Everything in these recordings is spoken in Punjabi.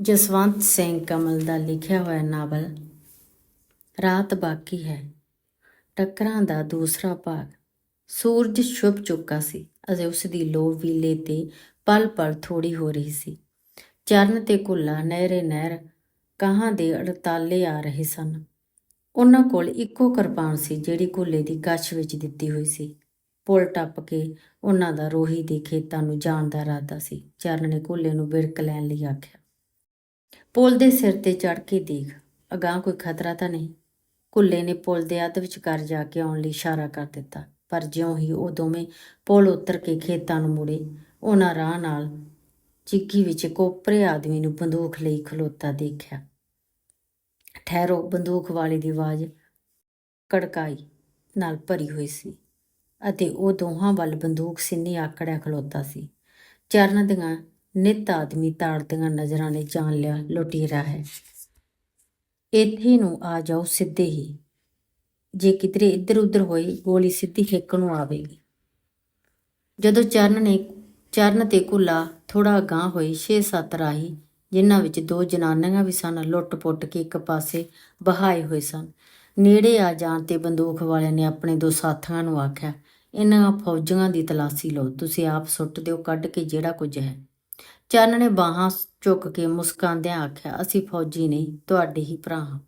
ਜਸਵੰਤ ਸਿੰਘ ਕਮਲ ਦਾ ਲਿਖਿਆ ਹੋਇਆ ਨਾਵਲ ਰਾਤ ਬਾਕੀ ਹੈ। ਟੱਕਰਾਂ ਦਾ ਦੂਸਰਾ ਭਾਗ। ਸੂਰਜ ਛੁਪ ਚੁੱਕਾ ਸੀ, ਅਜੇ ਉਸ ਦੀ ਲੋ ਵੀਲੇ ਤੇ ਪਲ ਪਲ ਥੋੜੀ ਹੋ ਰਹੀ ਸੀ। ਚਰਨ ਤੇ ਕੁੱਲਾ ਨਹਿਰੇ ਨਹਿਰ ਕਹਾਂ ਦੇ ਅੜਤਾਲੇ ਆ ਰਹੇ ਸਨ। ਉਹਨਾਂ ਕੋਲ ਇੱਕੋ ਕਿਰਪਾਨ ਸੀ, ਜਿਹੜੀ ਕੁੱਲੇ ਦੀ ਗੱਛ ਵਿੱਚ ਦਿੱਤੀ ਹੋਈ ਸੀ। ਪੁਲ ਟੱਪ ਕੇ ਉਹਨਾਂ ਦਾ ਰੋਹੀ ਦੇ ਖੇਤਾਂ ਨੂੰ ਜਾਣ ਦਾ ਇਰਾਦਾ ਸੀ। ਚਰਨ ਨੇ ਕੁੱਲੇ ਨੂੰ ਬਿਰਕ ਲੈਣ ਲਈ ਆਖਿਆ। ਪੁਲ ਦੇ ਸਿਰ ਤੇ ਚੜ ਕੇ ਦੇਖ, ਅਗਾਂਹ ਕੋਈ ਖਤਰਾ ਤਾਂ ਨਹੀਂ। ਕੁੱਲੇ ਨੇ ਪੁਲ ਦੇ ਅੱਧ ਵਿਚਕਾਰ ਜਾ ਕੇ ਆਉਣ ਲਈ ਇਸ਼ਾਰਾ ਕਰ ਦਿੱਤਾ, ਪਰ ਜਿਉਂ ਹੀ ਉਹ ਦੋਵੇਂ ਪੁਲ ਉਤਰ ਕੇ ਖੇਤਾਂ ਨੂੰ ਮੁੜੇ, ਉਹਨਾਂ ਰਾਹ ਨਾਲ ਚਿੱਕੀ ਵਿੱਚ ਕੋਪਰੇ ਆਦਮੀ ਨੂੰ ਬੰਦੂਕ ਲਈ ਖਲੋਤਾ ਦੇਖਿਆ। ਠਹਿਰੋ, ਬੰਦੂਕ ਵਾਲੇ ਦੀ ਆਵਾਜ਼ ਕੜਕਾਈ ਨਾਲ ਭਰੀ ਹੋਈ ਸੀ ਅਤੇ ਉਹ ਦੋਹਾਂ ਵੱਲ ਬੰਦੂਕ ਸਿੰਨੀ ਆਕੜਿਆ ਖਲੋਤਾ ਸੀ। ਚਰਨ ਦੀਆਂ ਨਿਤ ਆਦਮੀ ਤਾੜਦੀਆਂ ਨਜ਼ਰਾਂ ਨੇ ਜਾਣ ਲਿਆ, ਲੁਟੇਰਾ ਹੈ। ਇੱਥੇ ਨੂੰ ਆ ਜਾਓ ਸਿੱਧੇ ਹੀ। ਜੇ ਕਿਧਰੇ ਇੱਧਰ ਉੱਧਰ ਹੋਈ ਗੋਲੀ ਸਿੱਧੀ ਹਿੱਕ ਨੂੰ ਆਵੇਗੀ। ਜਦੋਂ ਚਰਨ ਨੇ, ਚਰਨ ਤੇ ਕੁੱਲਾ ਥੋੜਾ ਅਗਾਂਹ ਹੋਈ 6-7 ਰਾਹੀ, ਜਿਨ੍ਹਾਂ ਵਿੱਚ ਦੋ ਜਨਾਨੀਆਂ ਵੀ ਸਨ, ਲੁੱਟ-ਪੁੱਟ ਕੇ ਇੱਕ ਪਾਸੇ ਬਹਾਏ ਹੋਏ ਸਨ। ਨੇੜੇ ਆ ਜਾਣ ਤੇ ਬੰਦੂਕ ਵਾਲਿਆਂ ਨੇ ਆਪਣੇ ਦੋ ਸਾਥੀਆਂ ਨੂੰ ਆਖਿਆ, ਇਹਨਾਂ ਫੌਜੀਆਂ ਦੀ ਤਲਾਸ਼ੀ ਲਓ, ਤੁਸੀਂ ਆਪ ਸੁੱਟ ਦਿਓ, ਕੱਢ ਕੇ ਜਿਹੜਾ ਕੁਝ ਹੈ। ਚਰਨ ਨੇ ਬਾਹਾਂ ਝੁੱਕ ਕੇ ਮੁਸਕਾਉਂਦਿਆਂ ਆਖਿਆ, ਅਸੀਂ ਫੌਜੀ ਨਹੀਂ, ਤੁਹਾਡੇ ਹੀ ਭਰਾ ਹਾਂ।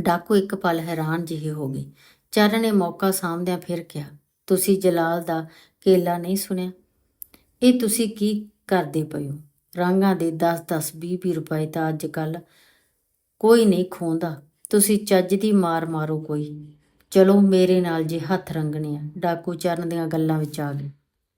ਡਾਕੂ ਇੱਕ ਪਲ ਹੈਰਾਨ ਜਿਹੇ ਹੋ ਗਏ। ਚਰਨ ਨੇ ਮੌਕਾ ਸਾਂਭਦਿਆਂ ਫਿਰ ਕਿਹਾ, ਤੁਸੀਂ ਜਲਾਲ ਦਾ ਕੇਲਾ ਨਹੀਂ ਸੁਣਿਆ? ਇਹ ਤੁਸੀਂ ਕੀ ਕਰਦੇ ਪਏ ਹੋ? ਰਾਂਗਾਂ ਦੇ 10-10 20-20 ਰੁਪਏ ਤਾਂ ਅੱਜ ਕੱਲ ਕੋਈ ਨਹੀਂ ਖੋਂਦਾ। ਤੁਸੀਂ ਚੱਜ ਦੀ ਮਾਰ ਮਾਰੋ ਕੋਈ। ਚਲੋ ਮੇਰੇ ਨਾਲ ਜੇ ਹੱਥ ਰੰਗਣੇ ਆ। ਡਾਕੂ ਚਰਨ ਦੀਆਂ ਗੱਲਾਂ ਵਿੱਚ ਆ ਗਏ।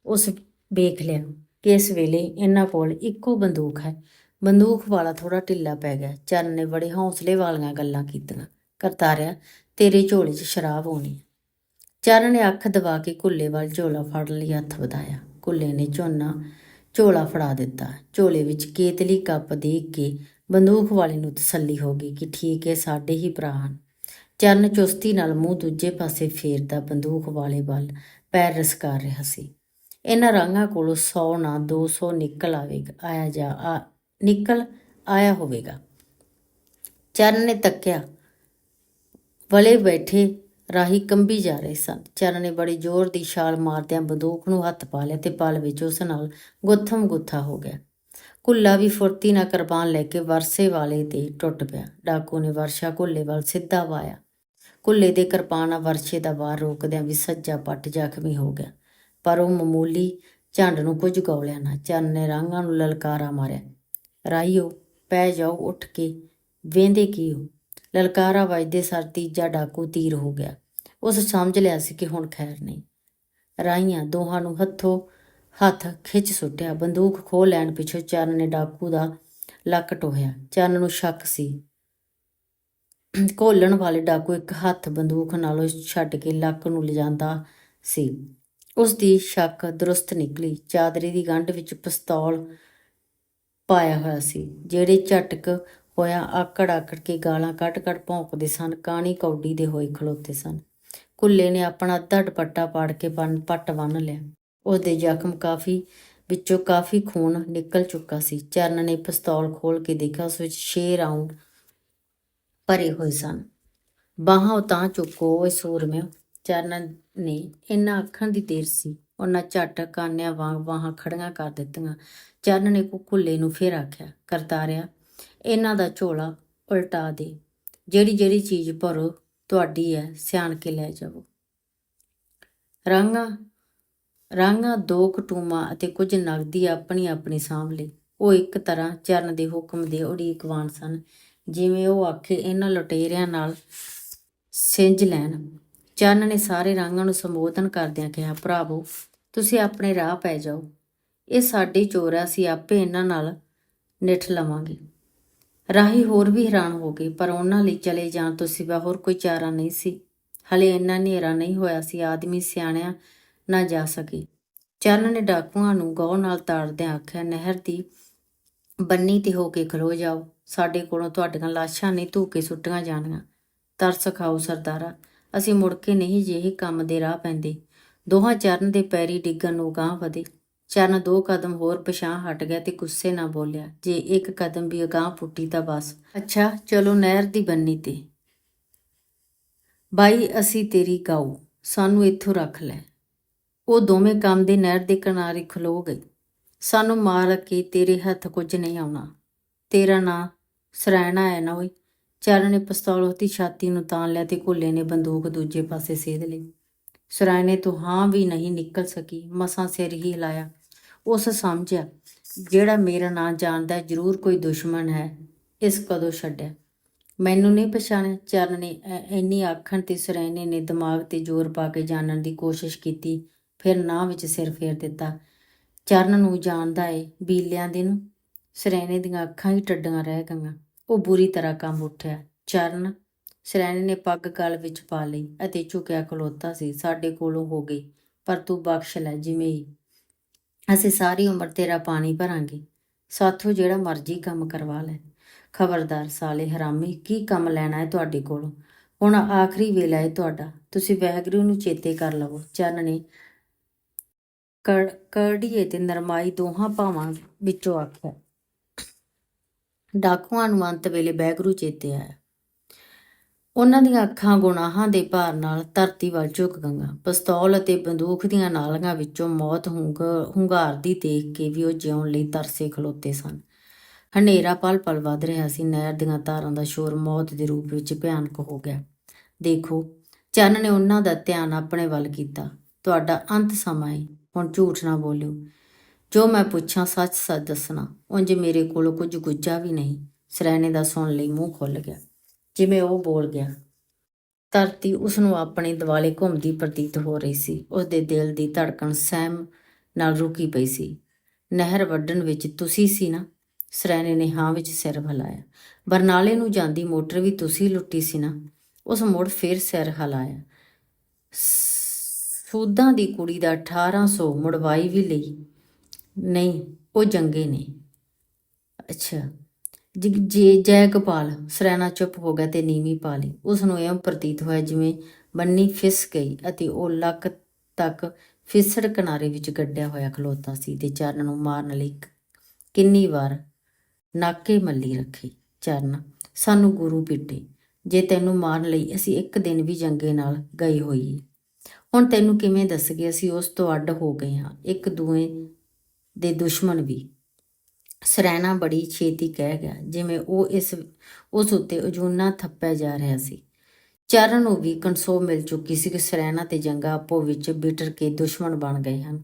ਉਸ ਵੇਖ ਲਿਆ। ਕਿ ਇਸ ਵੇਲੇ ਇਹਨਾਂ ਕੋਲ ਇੱਕੋ ਬੰਦੂਕ ਹੈ। ਬੰਦੂਕ ਵਾਲਾ ਥੋੜਾ ਢਿੱਲਾ ਪੈ ਗਿਆ। ਚਰਨ ਨੇ ਬੜੇ ਹੌਸਲੇ ਵਾਲੀਆਂ ਗੱਲਾਂ ਕੀਤੀਆਂ। ਕਰਤਾਰਿਆ, ਤੇਰੇ ਝੋਲੇ 'ਚ ਸ਼ਰਾਬ ਹੋਣੀ ਚਰਨ ਨੇ ਅੱਖ ਦਬਾ ਕੇ ਕੁੱਲੇ ਵੱਲ ਝੋਲਾ ਫੜ ਲਈ, ਹੱਥ ਵਧਾਇਆ। ਕੁੱਲੇ ਨੇ ਝੋਨਾ, ਝੋਲਾ ਫੜਾ ਦਿੱਤਾ। ਝੋਲੇ ਵਿੱਚ ਕੇਤਲੀ ਕੱਪ ਦੇਖ ਕੇ ਬੰਦੂਕ ਵਾਲੇ ਨੂੰ ਤਸੱਲੀ ਹੋ ਗਈ ਕਿ ਠੀਕ ਹੈ, ਸਾਡੇ ਹੀ ਭਰਾ ਹਨ। ਚਰਨ ਚੁਸਤੀ ਨਾਲ ਮੂੰਹ ਦੂਜੇ ਪਾਸੇ ਫੇਰਦਾ ਬੰਦੂਕ ਵਾਲੇ ਵੱਲ ਪੈਰ ਰਸਕਾਰ ਰਿਹਾ ਸੀ। ਇਹਨਾਂ ਰਾਂਗਾਂ ਕੋਲੋਂ 100 ਨਾ 200 ਨਿਕਲ ਆਵੇਗਾ, ਆਇਆ ਜਾ, ਆ, ਨਿਕਲ ਆਇਆ ਹੋਵੇਗਾ। ਚਰਨ ਨੇ ਤੱਕਿਆ, ਵਲੇ ਬੈਠੇ ਰਾਹੀ ਕੰਬੀ ਜਾ ਰਹੇ ਸਨ। ਚਰਨ ਨੇ ਬੜੀ ਜ਼ੋਰ ਦੀ ਛਾਲ ਮਾਰਦਿਆਂ ਬੰਦੂਕ ਨੂੰ ਹੱਥ ਪਾ ਲਿਆ ਤੇ ਪਲ ਵਿੱਚ ਉਸ ਨਾਲ ਗੁੱਥਮ ਗੁੱਥਾ ਹੋ ਗਿਆ। ਕੁੱਲਾ ਵੀ ਫੁਰਤੀ ਨਾਲ ਕਿਰਪਾਨ ਲੈ ਕੇ ਵਰਸੇ ਵਾਲੇ ਤੇ ਟੁੱਟ ਪਿਆ। ਡਾਕੂ ਨੇ ਵਰਸ਼ਾ ਕੁੱਲੇ ਵੱਲ ਸਿੱਧਾ ਵਾਇਆ। ਕੁੱਲੇ ਦੇ ਕਿਰਪਾਨ ਵਰਸ਼ੇ ਦਾ ਵਾਰ ਰੋਕਦਿਆਂ ਵੀ ਸੱਜਾ ਪੱਟ ਜ਼ਖਮੀ ਹੋ ਗਿਆ। ਪਰ ਉਹ ਮਾਮੂਲੀ ਝੰਡ ਨੂੰ ਕੁਝ ਗੌਲਿਆ ਨਾ। ਚੰਨ ਨੇ ਰਾਂਗਾਂ ਨੂੰ ਲਲਕਾਰਾ ਮਾਰਿਆ। ਰਾਈਓ ਪੈ ਜਾਓ, ਉੱਠ ਕੇ। ਵੇਂਦੇ ਕੀ ਹੋ? ਲਲਕਾਰਾ ਵੱਜਦੇ ਸਰ ਤੀਜਾ ਡਾਕੂ ਤੀਰ ਹੋ ਗਿਆ। ਉਸ ਸਮਝ ਲਿਆ ਸੀ ਕਿ ਹੁਣ ਖੈਰ ਨਹੀਂ। ਰਾਈਆਂ ਦੋਹਾਂ ਨੂੰ ਹੱਥੋਂ ਹੱਥ ਖਿੱਚ ਸੁੱਟਿਆ। ਬੰਦੂਕ ਖੋਹ ਲੈਣ ਪਿੱਛੋਂ ਚਰਨ ਨੇ ਡਾਕੂ ਦਾ ਲੱਕ ਟੋਹਿਆ। ਚਰਨ ਨੂੰ ਸ਼ੱਕ ਸੀ। ਘੋਲਣ ਵਾਲੇ ਡਾਕੂ ਇੱਕ ਹੱਥ ਬੰਦੂਕ ਨਾਲੋਂ ਛੱਡ ਕੇ ਲੱਕ ਨੂੰ ਲਿਜਾਂਦਾ ਸੀ। ਉਸ ਦੀ ਸ਼ੱਕ ਦਰੁਸਤ ਨਿਕਲੀ। ਚਾਦਰੀ ਦੀ ਗੰਢ ਵਿੱਚ ਪਿਸਤੌਲ ਪਾਇਆ ਹੋਇਆ ਸੀ, ਜਿਹੜੇ ਝਟਕ ਹੋਇਆ ਆਕੜ ਆਕੜ ਕੇ ਗਾਲਾਂ ਕੱਢ ਕੱਢ ਭੌਂਕਦੇ ਸਨ, ਕਾਣੀ ਕੌਡੀ ਦੇ ਹੋਏ ਖਲੋਤੇ ਸਨ। ਕੁੱਲੇ ਨੇ ਆਪਣਾ ਅੱਧਾ ਦੁਪੱਟਾ ਪਾੜ ਕੇ ਬੰਨ ਪੱਟ ਬੰਨ ਲਿਆ। ਉਸ ਦੇ ਜ਼ਖਮ ਕਾਫੀ, ਵਿੱਚੋਂ ਕਾਫੀ ਖੂਨ ਨਿਕਲ ਚੁੱਕਾ ਸੀ। ਚਰਨ ਨੇ ਪਿਸਤੌਲ ਖੋਲ ਕੇ ਦੇਖਿਆ, ਉਸ ਵਿੱਚ 6 ਰਾਉਂਡ ਭਰੇ ਹੋਏ ਸਨ। ਬਾਹਾਂ ਉਤਾਂ ਚੁੱਕੋ, ਓਏ ਸੂਰਮਿਓ। ਚਰਨ ਨੇ ਇਹਨਾਂ ਅੱਖਾਂ ਦੀ ਦੇਰ ਸੀ। ਉਹਨਾਂ ਝੱਟ ਕਾਨਿਆਂ ਵਾਂਗ ਬਾਹਾਂ ਖੜੀਆਂ ਕਰ ਦਿੱਤੀਆਂ। ਚਰਨ ਨੇ ਕੁੱਲੇ ਨੂੰ ਫੇਰ ਆਖਿਆ, ਕਰਤਾਰਿਆ, ਇਹਨਾਂ ਦਾ ਝੋਲਾ ਉਲਟਾ ਦੇ। ਜਿਹੜੀ ਜਿਹੜੀ ਚੀਜ਼ ਭਰੋ, ਤੁਹਾਡੀ ਹੈ, ਸਿਆਣ ਕੇ ਲੈ ਜਾਵੋ। ਰਾਂਗਾ ਰਾਂਗਾ ਦੋ ਕਟੂਮਾ ਅਤੇ ਕੁਝ ਨਗਦੀ ਆਪਣੀ ਆਪਣੀ ਸਾਂਭ ਲਈ ਉਹ ਇੱਕ ਤਰ੍ਹਾਂ ਚਰਨ ਦੇ ਹੁਕਮ ਦੇ ਉਡੀਕਵਾਨ ਸਨ, ਜਿਵੇਂ ਉਹ ਆਖੇ ਇਹਨਾਂ ਲੁਟੇਰਿਆਂ ਨਾਲ ਸਿੰਜ ਲੈਣ। ਚਰਨ ਨੇ ਸਾਰੇ ਰਾਂਗਾਂ ਨੂੰ ਸੰਬੋਧਨ ਕਰਦਿਆਂ ਕਿਹਾ, ਭਰਾਵੋ, ਤੁਸੀਂ ਆਪਣੇ ਰਾਹ ਪੈ ਜਾਓ। ਇਹ ਸਾਡੀ ਚੋਰ ਆ, ਅਸੀਂ ਆਪੇ ਇਹਨਾਂ ਨਾਲ ਨਿਠ ਲਵਾਂਗੇ। ਰਾਹੀ ਹੋਰ ਵੀ ਹੈਰਾਨ ਹੋ ਗਏ, ਪਰ ਉਹਨਾਂ ਲਈ ਚਲੇ ਜਾਣ ਤੋਂ ਸਿਵਾ ਹੋਰ ਕੋਈ ਚਾਰਾ ਨਹੀਂ ਸੀ। ਹਲੇ ਇੰਨਾ ਹਨੇਰਾ ਨਹੀਂ ਹੋਇਆ ਸੀ, ਆਦਮੀ ਸਿਆਣਿਆ ਨਾ ਜਾ ਸਕੇ। ਚਰਨ ਨੇ ਡਾਕੂਆਂ ਨੂੰ ਗੌਰ ਨਾਲ ਤਾੜਦਿਆਂ ਆਖਿਆ, ਨਹਿਰ ਦੀ ਬੰਨੀ ਤੇ ਹੋ ਕੇ ਖਲੋ ਜਾਓ। ਸਾਡੇ ਕੋਲੋਂ ਤੁਹਾਡੀਆਂ ਲਾਸ਼ਾਂ ਨਹੀਂ ਧੂ ਕੇ ਸੁੱਟੀਆਂ ਜਾਣੀਆਂ ਤਰਸ ਖਾਓ ਸਰਦਾਰਾ। ਅਸੀਂ ਮੁੜ ਕੇ ਨਹੀਂ ਜਿਹੇ ਕੰਮ ਦੇ ਰਾਹ ਪੈਂਦੇ। ਦੋਹਾਂ ਚਰਨ ਦੇ ਪੈਰੀ ਡਿੱਗਣ ਨੂੰ ਗਾਂਹ ਵਧੇ। ਚਰਨ ਦੋ ਕਦਮ ਹੋਰ ਪਿਛਾਂ ਹਟ ਗਿਆ ਤੇ ਗੁੱਸੇ ਨਾਲ ਬੋਲਿਆ, ਜੇ ਇੱਕ ਕਦਮ ਵੀ ਅਗਾਂਹ ਪੁੱਟੀ ਤਾਂ ਬਸ। ਅੱਛਾ, ਚਲੋ ਨਹਿਰ ਦੀ ਬੰਨੀ ਤੇ। ਬਾਈ, ਅਸੀਂ ਤੇਰੀ ਗਾਉ ਸਾਨੂੰ ਇੱਥੋਂ ਰੱਖ ਲੈ। ਉਹ ਦੋਵੇਂ ਕੰਮ ਦੇ ਨਹਿਰ ਦੇ ਕਿਨਾਰੇ ਖਲੋ ਗਏ। ਸਾਨੂੰ ਮਾਰ ਕੇ ਤੇਰੇ ਹੱਥ ਕੁਝ ਨਹੀਂ ਆਉਣਾ। ਤੇਰਾ ਨਾਂ ਸਰਾਇਣਾ ਹੈ ਨਾ ਓਏ। ਚਰਨ ਨੇ ਪਿਸਤੌਲ ਉਹਦੀ ਛਾਤੀ ਨੂੰ ਤਾਣ ਲਿਆ ਤੇ ਘੁੱਲੇ ਨੇ ਬੰਦੂਕ ਦੂਜੇ ਪਾਸੇ ਸੇਧ ਲਈ। ਸਰਾਇਣੇ ਤੋਂ ਹਾਂ ਵੀ ਨਹੀਂ ਨਿਕਲ ਸਕੀ, ਮਸਾਂ ਸਿਰ ਹੀ ਹਿਲਾਇਆ। ਉਸ ਸਮਝਿਆ, ਜਿਹੜਾ ਮੇਰਾ ਨਾਂ ਜਾਣਦਾ, ਜ਼ਰੂਰ ਕੋਈ ਦੁਸ਼ਮਣ ਹੈ। ਇਸ ਕਦੋਂ ਛੱਡਿਆ? ਮੈਨੂੰ ਨਹੀਂ ਪਛਾਣਿਆ। ਚਰਨ ਨੇ ਇੰਨੀ ਆਖਣ ਤੇ ਸਰੈਣੇ ਨੇ ਦਿਮਾਗ ਤੇ ਜ਼ੋਰ ਪਾ ਕੇ ਜਾਣਨ ਦੀ ਕੋਸ਼ਿਸ਼ ਕੀਤੀ, ਫਿਰ ਨਾ ਵਿੱਚ ਸਿਰ ਫੇਰ ਦਿੱਤਾ। ਚਰਨ ਨੂੰ ਜਾਣਦਾ ਏ, ਬੀਲਿਆਂ ਦੇ ਨੂੰ? ਸਰੈਣੇ ਦੀਆਂ ਅੱਖਾਂ ਹੀ ਟੱਡੀਆਂ ਰਹਿ ਗਈਆਂ। ਉਹ ਬੁਰੀ ਤਰ੍ਹਾਂ ਕੰਮ ਉੱਠਿਆ। ਚਰਨ, ਸਰੈਣੇ ਨੇ ਪੱਗ ਗਲ ਵਿੱਚ ਪਾ ਲਈ ਅਤੇ ਝੁਕਿਆ ਖਲੋਤਾ ਸੀ। ਸਾਡੇ ਕੋਲੋਂ ਹੋ ਗਈ, ਪਰ ਤੂੰ ਬਖਸ਼ ਲੈ, ਜਿਵੇਂ ਹੀ ਅਸੀਂ ਸਾਰੀ ਉਮਰ ਤੇਰਾ ਪਾਣੀ ਭਰਾਂਗੇ। ਸਾਥੋਂ ਜਿਹੜਾ ਮਰਜ਼ੀ ਕੰਮ ਕਰਵਾ ਲੈ। ਖਬਰਦਾਰ ਸਾਲੇ ਹਰਾਮੀ, ਕੀ ਕੰਮ ਲੈਣਾ ਹੈ ਤੁਹਾਡੇ ਕੋਲੋਂ? ਹੁਣ ਆਖਰੀ ਵੇਲਾ ਹੈ ਤੁਹਾਡਾ। ਤੁਸੀਂ ਵੈਗਰੂ ਨੂੰ ਚੇਤੇ ਕਰ ਲਵੋ। ਚੰਨ ਨੇ ਕੜ ਕੜੀਏ ਤੇ ਨਰਮਾਈ ਦੋਹਾਂ ਭਾਵਾਂ ਵਿੱਚੋਂ ਆਖਿਆ। ਡਾਕੂਆਂ ਨੂੰ ਅੰਤ ਵੇਲੇ ਵੈਗਰੂ ਚੇਤੇ ਆਇਆ। ਉਹਨਾਂ ਦੀਆਂ ਅੱਖਾਂ ਗੁਨਾਹਾਂ ਦੇ ਭਾਰ ਨਾਲ ਧਰਤੀ ਵੱਲ ਝੁਕ ਗਈਆਂ। ਪਿਸਤੌਲ ਅਤੇ ਬੰਦੂਕ ਦੀਆਂ ਨਾਲੀਆਂ ਵਿੱਚੋਂ ਮੌਤ ਹੁੰਗ, ਹੁੰਗਾਰਦੀ ਦੇਖ ਕੇ ਵੀ ਉਹ ਜਿਉਣ ਲਈ ਤਰਸੇ ਖਲੋਤੇ ਸਨ। ਹਨੇਰਾ ਪਲ ਪਲ ਵੱਧ ਰਿਹਾ ਸੀ। ਨਹਿਰ ਦੀਆਂ ਧਾਰਾਂ ਦਾ ਸ਼ੋਰ ਮੌਤ ਦੇ ਰੂਪ ਵਿੱਚ ਭਿਆਨਕ ਹੋ ਗਿਆ। ਦੇਖੋ, ਚੰਨ ਨੇ ਉਹਨਾਂ ਦਾ ਧਿਆਨ ਆਪਣੇ ਵੱਲ ਕੀਤਾ। ਤੁਹਾਡਾ ਅੰਤ ਸਮਾਂ ਹੈ ਹੁਣ ਝੂਠ ਨਾ ਬੋਲਿਓ। ਜੋ ਮੈਂ ਪੁੱਛਾਂ ਸੱਚ ਸੱਚ ਦੱਸਣਾ, ਉਂਝ ਮੇਰੇ ਕੋਲ ਕੁਝ ਗੁੱਜਾ ਵੀ ਨਹੀਂ। ਸਰੈਣੇ ਦਾ ਸੁਣ ਲਈ ਮੂੰਹ ਖੁੱਲ ਗਿਆ। ਜਿਵੇਂ ਉਹ ਬੋਲ ਗਿਆ, ਧਰਤੀ ਉਸ ਨੂੰ ਆਪਣੇ ਦਿਵਾਲੇ ਘੁੰਮਦੀ ਪ੍ਰਤੀਤ ਹੋ ਰਹੀ ਸੀ। ਉਸ ਦੇ ਦਿਲ ਦੀ ਧੜਕਣ ਸਹਿਮ ਨਾਲ ਰੁਕੀ ਪਈ ਸੀ। ਨਹਿਰ ਵੱਢਣ ਵਿੱਚ ਤੁਸੀਂ ਸੀ ਨਾ? ਸਰੈਣੇ ਨੇ ਹਾਂ ਵਿੱਚ ਸਿਰ ਹਿਲਾਇਆ। ਬਰਨਾਲੇ ਨੂੰ ਜਾਂਦੀ ਮੋਟਰ ਵੀ ਤੁਸੀਂ ਲੁੱਟੀ ਸੀ ਨਾ? ਉਸ ਮੁੜ ਫੇਰ ਸਿਰ ਹਿਲਾਇਆ। ਸੂਦਾਂ ਦੀ ਕੁੜੀ ਦਾ 1800 ਮੁੜਵਾਈ ਵੀ ਲਈ। ਨਹੀਂ, ਉਹ ਜੰਗੇ ਨੇ। ਅੱਛਾ। ਜਿ- ਜੇ ਜੈ ਗੋਪਾਲ ਸਰੈਣਾ ਚੁੱਪ ਹੋ ਗਿਆ ਤੇ ਨੀਵੀਂ ਪਾ ਲਈ। ਉਸ ਨੂੰ ਐਂ ਪ੍ਰਤੀਤ ਹੋਇਆ ਜਿਵੇਂ ਬੰਨੀ ਫਿਸ ਗਈ ਅਤੇ ਉਹ ਲੱਕ ਤੱਕ ਫਿਸੜ ਕਿਨਾਰੇ ਵਿੱਚ ਗੱਡਿਆ ਹੋਇਆ ਖਲੋਤਾ ਸੀ ਤੇ ਚਰਨ ਨੂੰ ਮਾਰਨ ਲਈ ਕਿੰਨੀ ਵਾਰ ਨਾਕੇ ਮੱਲੀ ਰੱਖੀ। ਚਰਨ, ਸਾਨੂੰ ਗੁਰੂ ਪਿੱਟੇ। ਜੇ ਤੈਨੂੰ ਮਾਰਨ ਲਈ ਅਸੀਂ ਇੱਕ ਦਿਨ ਵੀ ਜੰਗੇ ਨਾਲ ਗਏ ਹੋਈਏ। ਹੁਣ ਤੈਨੂੰ ਕਿਵੇਂ ਦੱਸਗੇ ਅਸੀਂ ਉਸ ਤੋਂ ਅੱਡ ਹੋ ਗਏ ਹਾਂ। ਇੱਕ ਦੂਏ ਦੇ ਦੁਸ਼ਮਣ ਵੀ। ਸਰੈਣਾ ਬੜੀ ਛੇਤੀ ਕਹਿ ਗਿਆ, ਜਿਵੇਂ ਉਹ ਇਸ, ਉਸ ਉੱਤੇ ਅਜੂਨਾ ਥੱਪਿਆ ਜਾ ਰਿਹਾ ਸੀ। ਚਰਨ ਨੂੰ ਵੀ ਕਨਸੋ ਮਿਲ ਚੁੱਕੀ ਸੀ ਕਿ ਸਰੈਣਾ ਤੇ ਜੰਗਾ ਆਪੋ ਵਿੱਚ ਬਿਟਰ ਕੇ ਦੁਸ਼ਮਣ ਬਣ ਗਏ ਹਨ।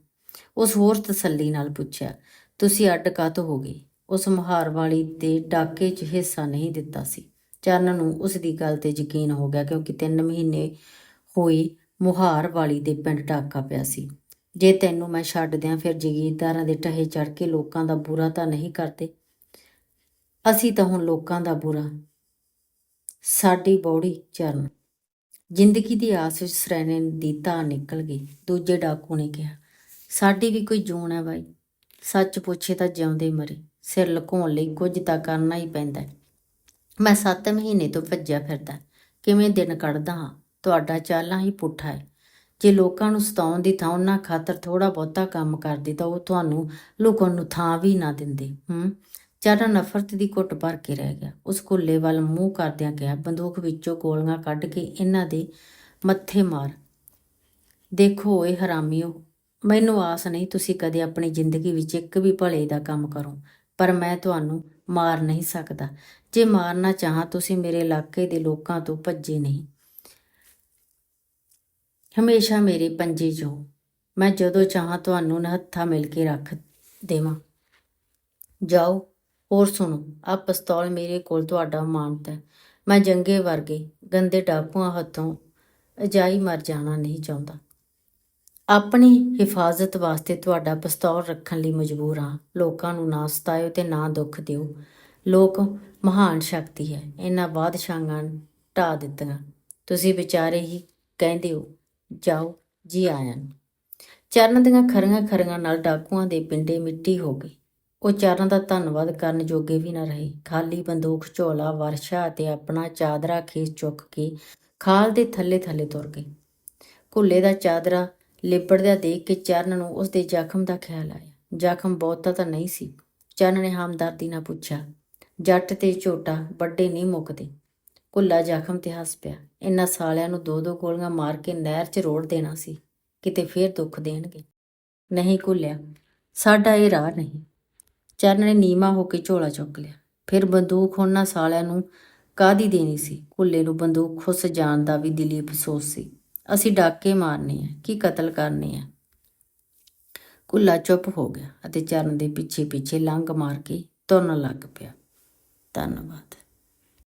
ਉਸ ਹੋਰ ਤਸੱਲੀ ਨਾਲ ਪੁੱਛਿਆ, ਤੁਸੀਂ ਅੱਡ ਕਾਹਤੋਂ ਹੋ ਗਏ? ਉਸ ਮੁਹਾਰ ਵਾਲੀ ਦੇ ਡਾਕੇ 'ਚ ਹਿੱਸਾ ਨਹੀਂ ਦਿੱਤਾ ਸੀ। ਚਰਨ ਨੂੰ ਉਸ ਦੀ ਗੱਲ ਤੇ ਯਕੀਨ ਹੋ ਗਿਆ ਕਿਉਂਕਿ 3 ਮਹੀਨੇ ਹੋਈ ਮੁਹਾਰ ਵਾਲੀ ਦੇ ਪਿੰਡ ਡਾਕਾ ਪਿਆ ਸੀ। ਜੇ ਤੈਨੂੰ ਮੈਂ ਛੱਡ ਦਿਆਂ, ਫਿਰ ਜਗੀਰਦਾਰਾਂ ਦੇ ਟਹੇ ਚੜ ਕੇ ਲੋਕਾਂ ਦਾ ਬੁਰਾ ਤਾਂ ਨਹੀਂ ਕਰਦੇ। ਅਸੀਂ ਤਾਂ ਹੁਣ ਲੋਕਾਂ ਦਾ ਬੁਰਾ। ਸਾਡੀ ਬੌੜੀ ਚਰਨ। ਜ਼ਿੰਦਗੀ ਦੀ ਆਸ ਵਿੱਚ ਸਰੈਣੇ ਦੀ ਧਾਰ ਨਿਕਲ ਗਈ। ਦੂਜੇ ਡਾਕੂ ਨੇ ਕਿਹਾ, ਸਾਡੀ ਵੀ ਕੋਈ ਜੂਨ ਹੈ ਬਾਈ। ਸੱਚ ਪੁੱਛੇ ਤਾਂ ਜਿਉਂਦੇ ਮਰੇ। ਸਿਰ ਲੁਕਾਉਣ ਲਈ ਕੁਝ ਤਾਂ ਕਰਨਾ ਹੀ ਪੈਂਦਾ ਮੈਂ 7 ਮਹੀਨੇ ਤੋਂ ਭੱਜਿਆ ਫਿਰਦਾ। ਕਿਵੇਂ ਦਿਨ ਕੱਢਦਾ ਹਾਂ? ਤੁਹਾਡਾ ਚਾਲਾਂ ਹੀ ਪੁੱਠਾ ਹੈ। ਜੇ ਲੋਕਾਂ ਨੂੰ ਸਤਾਉਣ ਦੀ ਥਾਂ ਉਹਨਾਂ ਖਾਤਰ ਥੋੜਾ ਬਹੁਤਾ ਕੰਮ ਕਰਦੇ ਤਾਂ ਉਹ ਤੁਹਾਨੂੰ ਲੁਕਣ ਨੂੰ ਥਾਂ ਵੀ ਨਾ ਦਿੰਦੇ, ਹੂੰ। ਚਾਰਾ ਨਫ਼ਰਤ ਦੀ ਘੁੱਟ ਭਰ ਕੇ ਰਹਿ ਗਿਆ। ਉਸ ਕੁੱਲੇ ਵੱਲ ਮੂੰਹ ਕਰਦਿਆਂ ਕਿਹਾ, ਬੰਦੂਕ ਵਿੱਚੋਂ ਗੋਲੀਆਂ ਕੱਢ ਕੇ ਇਹਨਾਂ ਦੇ ਮੱਥੇ ਮਾਰ। ਦੇਖੋ ਓਏ ਹਰਾਮੀਓ, ਮੈਨੂੰ ਆਸ ਨਹੀਂ ਤੁਸੀਂ ਕਦੇ ਆਪਣੀ ਜ਼ਿੰਦਗੀ ਵਿੱਚ ਇੱਕ ਵੀ ਭਲੇ ਦਾ ਕੰਮ ਕਰੋ, ਪਰ ਮੈਂ ਤੁਹਾਨੂੰ ਮਾਰ ਨਹੀਂ ਸਕਦਾ। ਜੇ ਮਾਰਨਾ ਚਾਹਾਂ, ਤੁਸੀਂ ਮੇਰੇ ਇਲਾਕੇ ਦੇ ਲੋਕਾਂ ਤੋਂ ਭੱਜੇ ਨਹੀਂ। ਹਮੇਸ਼ਾ ਮੇਰੇ ਪੰਜੇ 'ਚ। ਮੈਂ ਜਦੋਂ ਚਾਹਾਂ ਤੁਹਾਨੂੰ ਨਹੱਥਾ ਮਿਲ ਕੇ ਰੱਖ ਦੇਵਾਂ। ਜਾਓ, ਹੋਰ ਸੁਣੋ ਆ ਪਿਸਤੌਲ ਮੇਰੇ ਕੋਲ ਤੁਹਾਡਾ ਮਾਨਤ ਹੈ। ਮੈਂ ਜੰਗੇ ਵਰਗੇ ਗੰਦੇ ਡਾਕੂਆਂ ਹੱਥੋਂ ਅਜਾਈ ਮਰ ਜਾਣਾ ਨਹੀਂ ਚਾਹੁੰਦਾ। ਆਪਣੀ ਹਿਫਾਜ਼ਤ ਵਾਸਤੇ ਤੁਹਾਡਾ ਪਿਸਤੌਲ ਰੱਖਣ ਲਈ ਮਜਬੂਰ ਹਾਂ। ਲੋਕਾਂ ਨੂੰ ਨਾ ਸਤਾਇਓ ਤੇ ਨਾ ਦੁੱਖ ਦਿਓ। ਲੋਕ ਮਹਾਨ ਸ਼ਕਤੀ ਹੈ। ਇਹਨਾਂ ਬਾਦਸ਼ਾਹਾਂ ਢਾ ਦਿੱਤੀਆਂ। ਤੁਸੀਂ ਵਿਚਾਰੇ ਹੀ ਕਹਿੰਦੇ ਹੋ ਜਾਓ, ਜੀ ਆਇਆਂ ਨੂੰ। ਚਰਨ ਦੀਆਂ ਖਰੀਆਂ ਖਰੀਆਂ ਨਾਲ ਡਾਕੂਆਂ ਦੇ ਪਿੰਡੇ ਮਿੱਟੀ ਹੋ ਗਈ ਉਹ ਚਰਨ ਦਾ ਧੰਨਵਾਦ ਕਰਨ ਜੋਗੇ ਵੀ ਨਾ ਰਹੇ। ਖਾਲੀ ਬੰਦੂਕ, ਝੋਲਾ, ਵਰਸ਼ਾ ਅਤੇ ਆਪਣਾ ਚਾਦਰਾ ਖੇਸ ਚੁੱਕ ਕੇ ਖਾਲ ਦੇ ਥੱਲੇ ਥੱਲੇ ਤੁਰ ਗਏ। ਕੁੱਲੇ ਦਾ ਚਾਦਰਾ ਲਿਬੜਦਿਆਂ ਦੇਖ ਕੇ ਚਰਨ ਨੂੰ ਉਸ ਦੇ ਜ਼ਖਮ ਦਾ ਖਿਆਲ ਆਇਆ। ਜ਼ਖਮ ਬਹੁਤਾ ਤਾਂ ਨਹੀਂ ਸੀ। ਚਰਨ ਨੇ ਹਮਦਰਦੀ ਨਾਲ ਪੁੱਛਿਆ, ਜੱਟ ਤੇ ਝੋਟਾ ਵੱਡੇ ਨਹੀਂ ਮੁੱਕਦੇ। ਕੁੱਲਾ ਜ਼ਖਮ ਤੇ ਹੱਸ ਪਿਆ। ਇਹਨਾਂ ਸਾਲਿਆਂ ਨੂੰ ਦੋ ਦੋ ਗੋਲੀਆਂ ਮਾਰ ਕੇ ਨਹਿਰ 'ਚ ਰੋੜ ਦੇਣਾ ਸੀ। ਕਿਤੇ ਫੇਰ ਦੁੱਖ ਦੇਣਗੇ। ਨਹੀਂ ਕੁੱਲਿਆ ਸਾਡਾ ਇਹ ਰਾਹ ਨਹੀਂ। ਚਰਨ ਨੇ ਨੀਮਾ ਹੋ ਕੇ ਝੋਲਾ ਚੁੱਕ ਲਿਆ। ਫਿਰ ਬੰਦੂਕ ਉਹਨਾਂ ਸਾਲਿਆਂ ਨੂੰ ਕਾਦੀ ਦੇਣੀ ਸੀ? ਕੁੱਲੇ ਨੂੰ ਬੰਦੂਕ ਖੁੱਸ ਜਾਣ ਦਾ ਵੀ ਦਿਲੀ ਅਫਸੋਸ ਸੀ। ਅਸੀਂ ਡਾਕੇ ਮਾਰਨੇ ਆ, ਕੀ ਕਤਲ ਕਰਨੇ ਆ? ਕੁੱਲਾ ਚੁੱਪ ਹੋ ਗਿਆ ਅਤੇ ਚਰਨ ਦੇ ਪਿੱਛੇ ਪਿੱਛੇ ਲੰਘ ਮਾਰ ਕੇ ਤੁਰਨ ਲੱਗ ਪਿਆ। ਧੰਨਵਾਦ।